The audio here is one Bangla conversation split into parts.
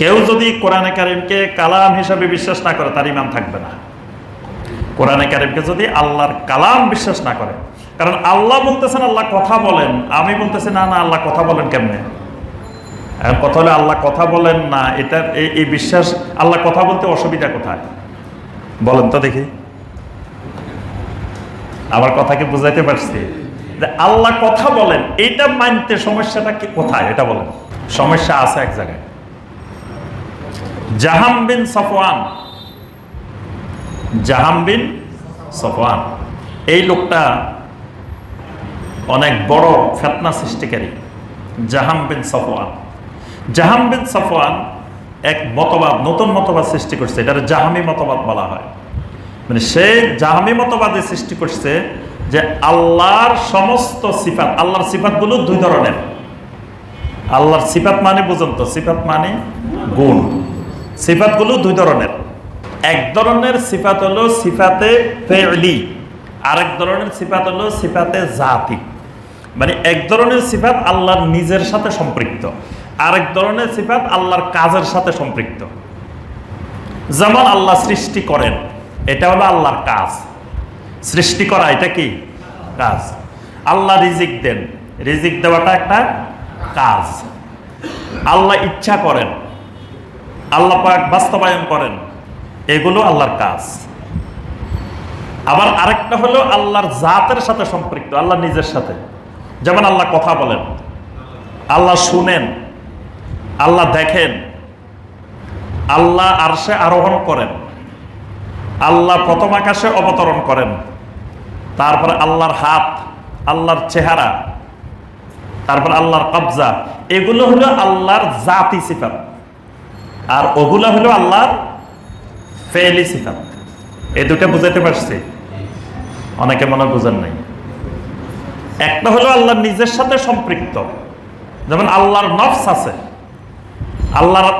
কেউ যদি কোরআনে কারিমকে কালাম হিসাবে বিশ্বাস না করে, তার ইমান থাকবে না। কোরআনে কারিমকে যদি আল্লাহর কালাম বিশ্বাস না করে, কারণ আল্লাহ বলতেছেন, আল্লাহ কথা বলেন, আমি বলতেছি, না না, আল্লাহ কথা বলেন কেমনে? কথা হলে, আল্লাহ কথা বলেন না, এটার এই বিশ্বাস, আল্লাহ কথা বলতে অসুবিধা কোথায়? বলেন তো দেখি। আমার কথাকে বুঝাইতে পারছি? যে আল্লাহ কথা বলেন, এইটা মানতে সমস্যাটা কি, কোথায়? এটা বলেন। সমস্যা আছে এক জায়গায়। জাহাম বিন সফওয়ান। জাহাম বিন সফওয়ান। এই লোকটা অনেক বড় ফেতনা সৃষ্টিকারী, জাহাম বিন সফওয়ান। জাহাম বিন সফওয়ান এক মতবাদ, নতুন মতবাদ সৃষ্টি করছে। এটার জাহামি মতবাদ বলা হয়। মানে সে জাহামি মতবাদে সৃষ্টি করছে যে আল্লাহর সমস্ত সিফাত, আল্লাহর সিফাতগুলো দুই ধরনের। আল্লাহর সিফাত মানে বুঝুন তো, সিফাত মানে গুণ। সিফাতগুলো দুই ধরনের। এক ধরনের সিফাত হলো সিফাতে ফেলি আরেক ধরনের সিফাত হলো সিফাতে জাতি। মানে এক ধরনের সিফাত আল্লাহর নিজের সাথে সম্পৃক্ত, আরেক ধরনের সিফাত আল্লাহর কাজের সাথে সম্পৃক্ত। যেমন আল্লাহ সৃষ্টি করেন, এটা হলো আল্লাহর কাজ। সৃষ্টি করা, এটা কি? কাজ। আল্লাহ রিজিক দেন, রিজিক দেওয়াটা একটা কাজ। আল্লাহ ইচ্ছা করেন আল্লাহ পাক বাস্তবায়ন করেন। এগুলো আল্লাহর কাজ। আবার আরেকটা হলো আল্লাহর জাতের সাথে সম্পৃক্ত আল্লাহ নিজের সাথে। যেমন আল্লাহ কথা বলেন, আল্লাহ শুনেন, আল্লাহ দেখেন, আল্লাহ আরশে আরোহণ করেন, আল্লাহ প্রথম আকাশে অবতরণ করেন, তারপরে আল্লাহর হাত, আল্লাহর চেহারা, তারপর আল্লাহর কবজা, এগুলো হলো আল্লাহর জাতি সিফাত। আর ওগুলো হলো আল্লাহর ফেলি সিফাত। এই দুটা বুঝাইতে পারছি। অনেকে মনে বুঝেন নাই। একটা হলো আল্লাহর নিজের সাথে সম্পৃক্ত। যেমন আল্লাহর নফস আছে, আল্লাহর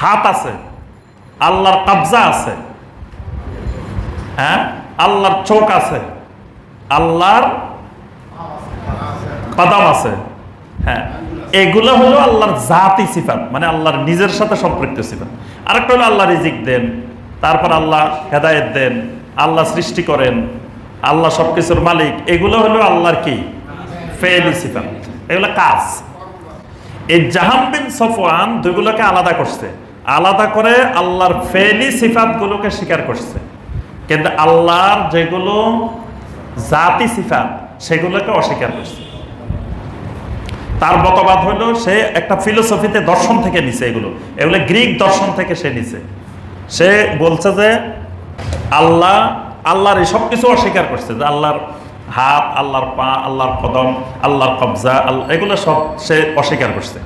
হাত আছে, আল্লাহর কবজা আছে হ্যাঁ? আল্লাহর চোখ আছে, আল্লাহর কদম আছে। হ্যাঁ এগুলো হলো আল্লাহর জাতি সিফাত মানে আল্লাহর নিজের সাথে সম্পৃক্ত সিফাত। আরেকটা হলো আল্লাহ রিজিক দেন, তারপর আল্লাহ হেদায়েত দেন, আল্লাহ সৃষ্টি করেন, আল্লাহ সবকিছুর মালিক, এগুলো হলো আল্লাহর কি? ফেলি সিফাত। এগুলো কাজ। এই জাহাম বিন সফওয়ান দুইগুলোকে আলাদা করছে। আলাদা করে আল্লাহর ফেলি সিফাত গুলোকে স্বীকার করছে। কিন্তু আল্লাহর যেগুলো জাতি সিফাত, সেগুলোকে অস্বীকার করছে। তার মতবাদ হলো, সে একটা ফিলোসফিতে দর্শন থেকে নিছে এগুলো। এগুলো গ্রিক দর্শন থেকে সে নিছে। সে বলছে যে, আল্লাহ, আল্লাহর এই সব কিছু অস্বীকার করছে যে আল্লাহর হাত, আল্লাহর পা, আল্লাহর কদম, আল্লাহর কবজা আল্লাহ এগুলো সব সে অস্বীকার করছে।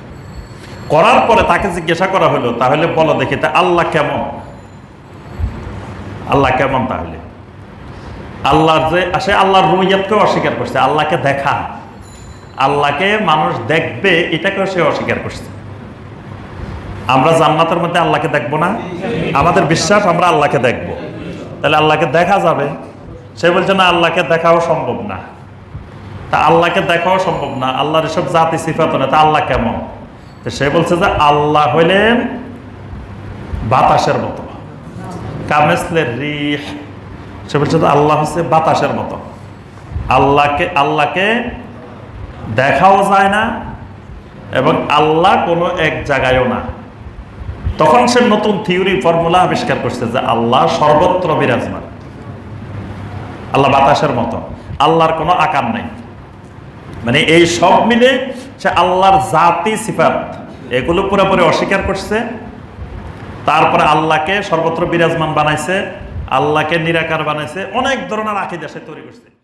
করার পরে তাকে জিজ্ঞাসা করা হলো, তাহলে বলো দেখি তা আল্লাহ কেমন? আল্লাহ কেমন তাহলে? আল্লাহর যে, সে আল্লাহর রুইয়াতকেও অস্বীকার করছে, আল্লাহকে দেখা। আল্লাহকে মানুষ দেখবে, এটাকেও সে অস্বীকার করছে। আমরা জান্নাতের মধ্যে আল্লাহকে দেখব না। আমাদের বিশ্বাস, আমরা আল্লাহকে দেখব। তাহলে আল্লাহকে দেখা যাবে। সে বলছে, না, আল্লাহকে দেখাও সম্ভব না। তা আল্লাহকে দেখাও সম্ভব না। আল্লাহর এসব জাতি, সিফাত না তা আল্লাহ কেমন? তো সে বলছে যে, আল্লাহ হইলেন বাতাসের মতো। কামেসলে রিহ। সে বলছে আল্লাহ হচ্ছে বাতাসের মতো। আল্লাহকে আল্লাহকে দেখাও যায় না এবং আল্লাহ কোনো এক জায়গায়ও না। তখন সে নতুন থিওরি, ফর্মুলা আবিষ্কার করছে যে আল্লাহ সর্বত্র বিরাজমান। আল্লাহ বাতাসের মতো আল্লাহর কোনো আকার নেই। মানে এই সব মিলে সে আল্লাহর জাতি, সিফাত, এগুলো পুরোপুরি অস্বীকার করছে। তারপরে আল্লাহকে সর্বত্র বিরাজমান বানাইছে, আল্লাহকে নিরাকার বানাইছে, অনেক ধরনের আকিদা সে তৈরি করছে।